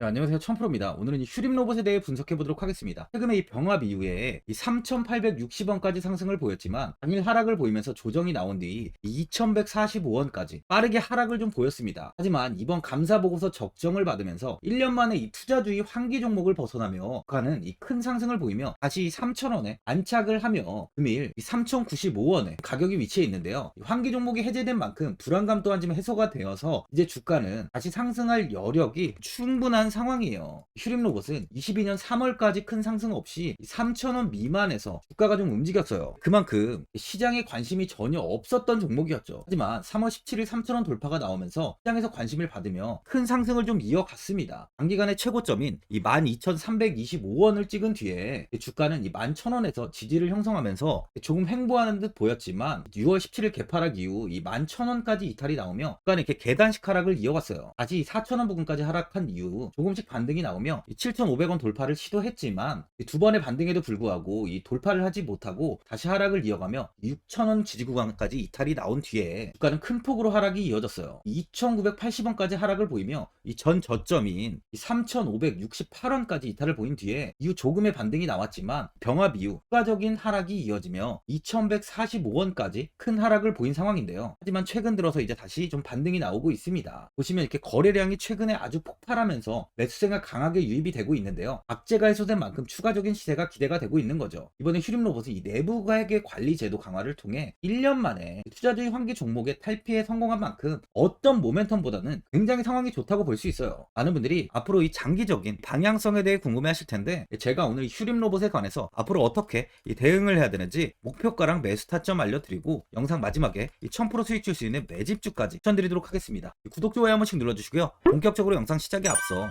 네, 안녕하세요. 천프로입니다. 오늘은 이 휴림 로봇에 대해 분석해 보도록 하겠습니다. 최근에 이 병합 이후에 이 3,860원까지 상승을 보였지만 단일 하락을 보이면서 조정이 나온 뒤 2,145원까지 빠르게 하락을 좀 보였습니다. 하지만 이번 감사 보고서 적정을 받으면서 1년 만에 이 투자주의 환기 종목을 벗어나며 가는 이큰 상승을 보이며 다시 이 3,000원에 안착을 하며 금일 이 3,095원에 가격이 위치해 있는데요. 이 환기 종목이 해제된 만큼 불안감 또한 좀 해소가 되어서 이제 주가는 다시 상승할 여력이 충분한 상황이에요. 휴림 로봇은 22년 3월까지 큰 상승 없이 3,000원 미만에서 주가가 좀 움직였어요. 그만큼 시장에 관심이 전혀 없었던 종목이었죠. 하지만 3월 17일 3,000원 돌파가 나오면서 시장에서 관심을 받으며 큰 상승을 좀 이어갔습니다. 단기간의 최고점인 이 12,325원을 찍은 뒤에 주가는 이 11,000원에서 지지를 형성하면서 조금 횡보하는 듯 보였지만 6월 17일 개파락 이후 이 11,000원까지 이탈이 나오며 주가는 이렇게 계단식 하락을 이어갔어요. 다시 4,000원 부근까지 하락한 이후 조금씩 반등이 나오며 7,500원 돌파를 시도했지만 두 번의 반등에도 불구하고 이 돌파를 하지 못하고 다시 하락을 이어가며 6,000원 지지 구간까지 이탈이 나온 뒤에 주가는 큰 폭으로 하락이 이어졌어요. 2,980원까지 하락을 보이며 이 전 저점인 3,568원까지 이탈을 보인 뒤에 이후 조금의 반등이 나왔지만 병합 이후 추가적인 하락이 이어지며 2,145원까지 큰 하락을 보인 상황인데요. 하지만 최근 들어서 이제 다시 좀 반등이 나오고 있습니다. 보시면 이렇게 거래량이 최근에 아주 폭발하면서 매수세가 강하게 유입이 되고 있는데요. 악재가 해소된 만큼 추가적인 시세가 기대가 되고 있는 거죠. 이번에 휴림 로봇은 이 내부 가액의 관리 제도 강화를 통해 1년 만에 투자주의 환기 종목의 탈피에 성공한 만큼 어떤 모멘텀보다는 굉장히 상황이 좋다고 볼 수 있어요. 많은 분들이 앞으로 이 장기적인 방향성에 대해 궁금해 하실 텐데 제가 오늘 이 휴림 로봇에 관해서 앞으로 어떻게 이 대응을 해야 되는지 목표가랑 매수 타점 알려드리고 영상 마지막에 이1000% 수익 줄 수 있는 매집주까지 추천드리도록 하겠습니다. 이 구독, 좋아요 한 번씩 눌러주시고요. 본격적으로 영상 시작에 앞서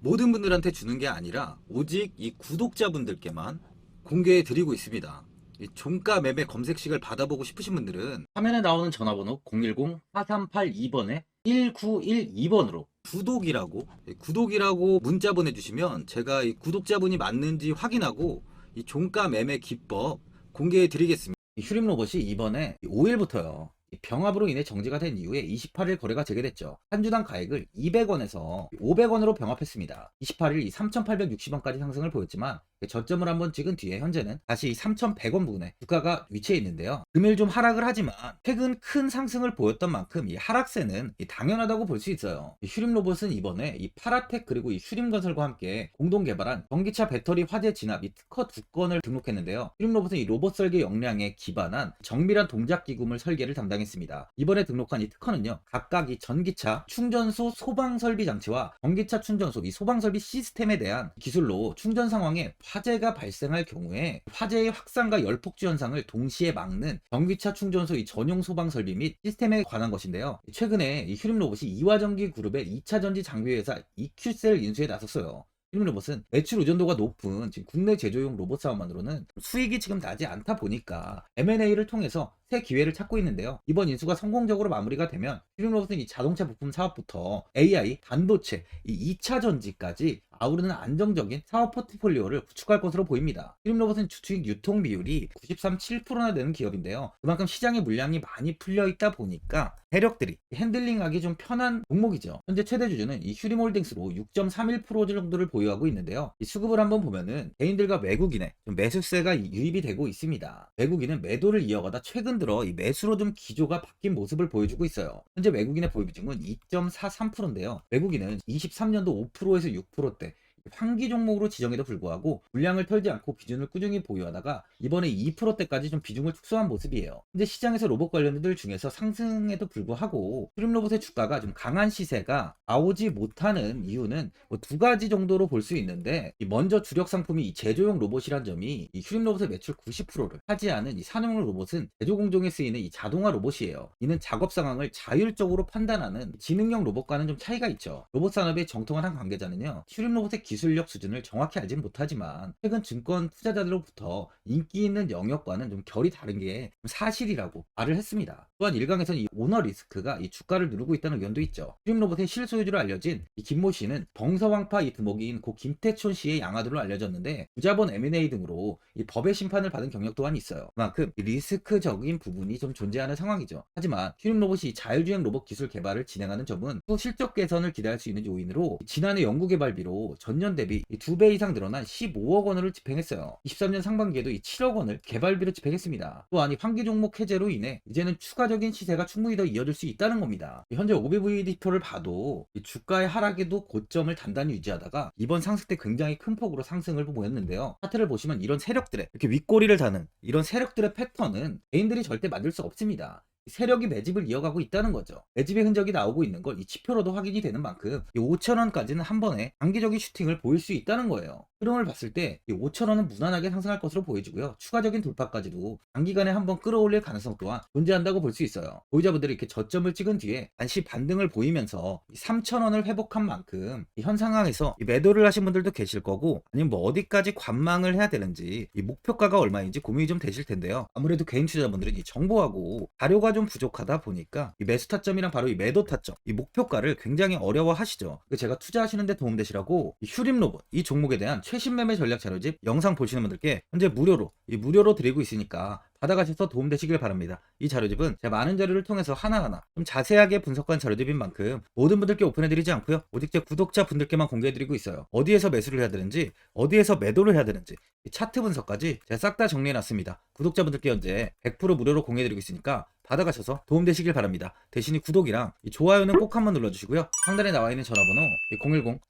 모든 분들한테 주는 게 아니라 오직 이 구독자분들께만 공개해 드리고 있습니다. 이 종가 매매 검색식을 받아보고 싶으신 분들은 화면에 나오는 전화번호 010-4382번에 1912번으로 구독이라고 예, 구독이라고 문자 보내주시면 제가 이 구독자분이 맞는지 확인하고 이 종가 매매 기법 공개해 드리겠습니다. 휴림 로봇이 이번에 5일부터요. 이 병합으로 인해 정지가 된 이후에 28일 거래가 재개됐죠. 한 주당 가액을 200원에서 500원으로 병합했습니다. 28일 이 3,860원까지 상승을 보였지만 저점을 한번 찍은 뒤에 현재는 다시 3,100원 부근에 주가가 위치해 있는데요. 금일 좀 하락을 하지만 최근 큰 상승을 보였던 만큼 이 하락세는 이 당연하다고 볼 수 있어요. 이 휴림 로봇은 이번에 이 파라텍 그리고 이 휴림 건설과 함께 공동 개발한 전기차 배터리 화재 진압 이 특허 두 건을 등록했는데요. 휴림 로봇은 이 로봇 설계 역량에 기반한 정밀한 동작 기금을 설계를 담당했습니다. 이번에 등록한 이 특허는요. 각각 이 전기차 충전소 소방 설비 장치와 전기차 충전소 이 소방 설비 시스템에 대한 기술로 충전 상황에 화재가 발생할 경우에 화재의 확산과 열폭주 현상을 동시에 막는 전기차 충전소 이 전용 소방 설비 및 시스템에 관한 것인데요. 최근에 이 휴림 로봇이 이화전기 그룹의 2차 전지 장비 회사 EQ셀 인수에 나섰어요. 휴림 로봇은 매출 의존도가 높은 지금 국내 제조용 로봇 사업만으로는 수익이 지금 나지 않다 보니까 M&A를 통해서 새 기회를 찾고 있는데요. 이번 인수가 성공적으로 마무리가 되면 휴림 로봇은 이 자동차 부품 사업부터 AI, 반도체, 이 2차 전지까지 아우르는 안정적인 사업 포트폴리오를 구축할 것으로 보입니다. 휴림 로봇은 주식 유통 비율이 93.7%나 되는 기업인데요. 그만큼 시장의 물량이 많이 풀려 있다 보니까 세력들이 핸들링하기 좀 편한 종목이죠. 현재 최대 주주는 이 휴림홀딩스로 6.31% 정도를 보유하고 있는데요. 이 수급을 한번 보면은 개인들과 외국인의 좀 매수세가 유입이 되고 있습니다. 외국인은 매도를 이어가다 최근 들어 이 매수로 좀 기조가 바뀐 모습을 보여주고 있어요. 현재 외국인의 보유 비중은 2.43%인데요. 외국인은 23년도 5%에서 6%대 환기 종목으로 지정에도 불구하고 물량을 털지 않고 비중을 꾸준히 보유하다가 이번에 2%대까지 좀 비중을 축소한 모습이에요. 근데 시장에서 로봇 관련들 중에서 상승에도 불구하고 휴림 로봇의 주가가 좀 강한 시세가 나오지 못하는 이유는 뭐 두 가지 정도로 볼 수 있는데 먼저 주력 상품이 이 제조용 로봇이란 점이 이 휴림 로봇의 매출 90%를 차지하는 이 산업용 로봇은 제조 공정에 쓰이는 이 자동화 로봇이에요. 이는 작업 상황을 자율적으로 판단하는 지능형 로봇과는 좀 차이가 있죠. 로봇 산업의 정통한 한 관계자는요. 휴림 로봇의 기술 력 수준을 정확히 알진 못하지만 최근 증권 투자자들로부터 인기 있는 영역과는 좀 결이 다른 게 사실이라고 말을 했습니다. 또한 일각에서는 이 오너 리스크가 이 주가를 누르고 있다는 의견도 있죠. 휴림 로봇의 실소유주로 알려진 이 김모 씨는 정서왕파 이 두목인 고 김태촌 씨의 양아들로 알려졌는데 부자본 M&A 등으로 이 법의 심판을 받은 경력 또한 있어요. 그만큼 이 리스크적인 부분이 좀 존재하는 상황이죠. 하지만 휴림 로봇이 자율주행 로봇 기술 개발을 진행하는 점은 또 실적 개선을 기대할 수 있는 요인으로 지난해 연구개발비로 전년 대비 두배 이상 늘어난 15억 원을 집행했어요. 23년 상반기에도 이 7억 원을 개발비로 집행했습니다. 또한 이 환기 종목 해제로 인해 이제는 추가적인 시세가 충분히 더 이어질 수 있다는 겁니다. 현재 OBVD표를 봐도 이 주가의 하락에도 고점을 단단히 유지하다가 이번 상승 때 굉장히 큰 폭으로 상승을 보였는데요. 차트를 보시면 이런 세력들의 이렇게 윗꼬리를 다는 이런 세력들의 패턴은 개인들이 절대 만들 수 없습니다. 세력이 매집을 이어가고 있다는 거죠. 매집의 흔적이 나오고 있는 걸 이 지표로도 확인이 되는 만큼 이 5천원까지는 한 번에 단기적인 슈팅을 보일 수 있다는 거예요. 흐름을 봤을 때 이 5천원은 무난하게 상승할 것으로 보여지고요. 추가적인 돌파까지도 단기간에 한번 끌어올릴 가능성 또한 존재한다고 볼 수 있어요. 보유자분들이 이렇게 저점을 찍은 뒤에 단시 반등을 보이면서 3천원을 회복한 만큼 현 상황에서 매도를 하신 분들도 계실 거고 아니면 뭐 어디까지 관망을 해야 되는지 이 목표가가 얼마인지 고민이 좀 되실 텐데요. 아무래도 개인 투자자분들은 이 정보하고 자료가 좀 부족하다 보니까 이 매수 타점이랑 바로 이 매도 타점, 이 목표가를 굉장히 어려워하시죠. 제가 투자하시는데 도움되시라고 이 휴림 로봇 이 종목에 대한 최신 매매 전략 자료집 영상 보시는 분들께 현재 무료로 이 무료로 드리고 있으니까 받아가셔서 도움되시길 바랍니다. 이 자료집은 제가 많은 자료를 통해서 하나하나 좀 자세하게 분석한 자료집인 만큼 모든 분들께 오픈해드리지 않고요. 오직 제 구독자 분들께만 공개해드리고 있어요. 어디에서 매수를 해야 되는지, 어디에서 매도를 해야 되는지, 차트 분석까지 제가 싹 다 정리해놨습니다. 구독자분들께 현재 100% 무료로 공개해드리고 있으니까 받아가셔서 도움되시길 바랍니다. 대신에 구독이랑 좋아요는 꼭 한번 눌러주시고요. 상단에 나와 있는 전화번호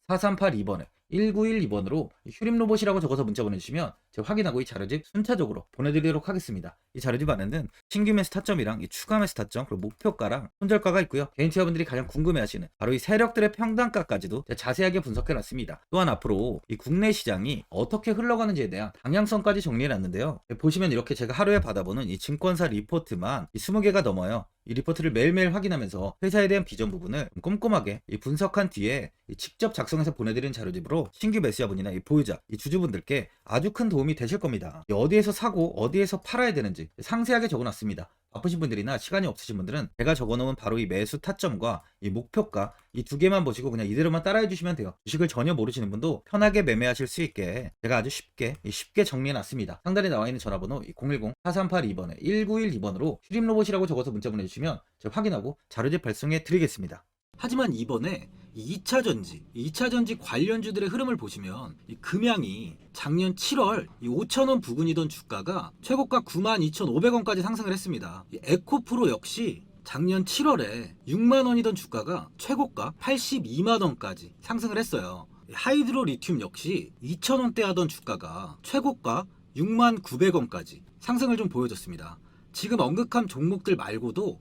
010-4382번에 1912번으로 휴림 로봇이라고 적어서 문자 보내주시면 제가 확인하고 이 자료집 순차적으로 보내드리도록 하겠습니다. 이 자료집 안에는 신규 매수 타점이랑 이 추가 매수 타점 그리고 목표가랑 손절가가 있고요. 개인 투자분들이 가장 궁금해하시는 바로 이 세력들의 평단가까지도 자세하게 분석해놨습니다. 또한 앞으로 이 국내 시장이 어떻게 흘러가는지에 대한 방향성까지 정리해놨는데요. 보시면 이렇게 제가 하루에 받아보는 이 증권사 리포트만 이 20개가 넘어요. 이 리포트를 매일매일 확인하면서 회사에 대한 비전 부분을 꼼꼼하게 분석한 뒤에 직접 작성해서 보내드리는 자료집으로 신규 매수자분이나 이 보유자, 이 주주분들께 아주 큰 도움이 되실 겁니다. 어디에서 사고 어디에서 팔아야 되는지 상세하게 적어놨습니다. 바쁘신 분들이나 시간이 없으신 분들은 제가 적어놓은 바로 이 매수 타점과 이 목표가 이 두 개만 보시고 그냥 이대로만 따라해 주시면 돼요. 주식을 전혀 모르시는 분도 편하게 매매하실 수 있게 제가 아주 쉽게 이 쉽게 정리해 놨습니다. 상단에 나와 있는 전화번호 010-4382번에 1912번으로 휴림 로봇이라고 적어서 문자 보내주시면 제가 확인하고 자료집 발송해 드리겠습니다. 하지만 이번에 2차 전지, 2차 전지 관련주들의 흐름을 보시면 이 금양이 작년 7월 이 5천원 부근이던 주가가 최고가 92,500원까지 상승을 했습니다. 이 에코프로 역시 작년 7월에 6만 원이던 주가가 최고가 82만 원까지 상승을 했어요. 이 하이드로 리튬 역시 2,000원대 하던 주가가 최고가 6만 900원까지 상승을 좀 보여줬습니다. 지금 언급한 종목들 말고도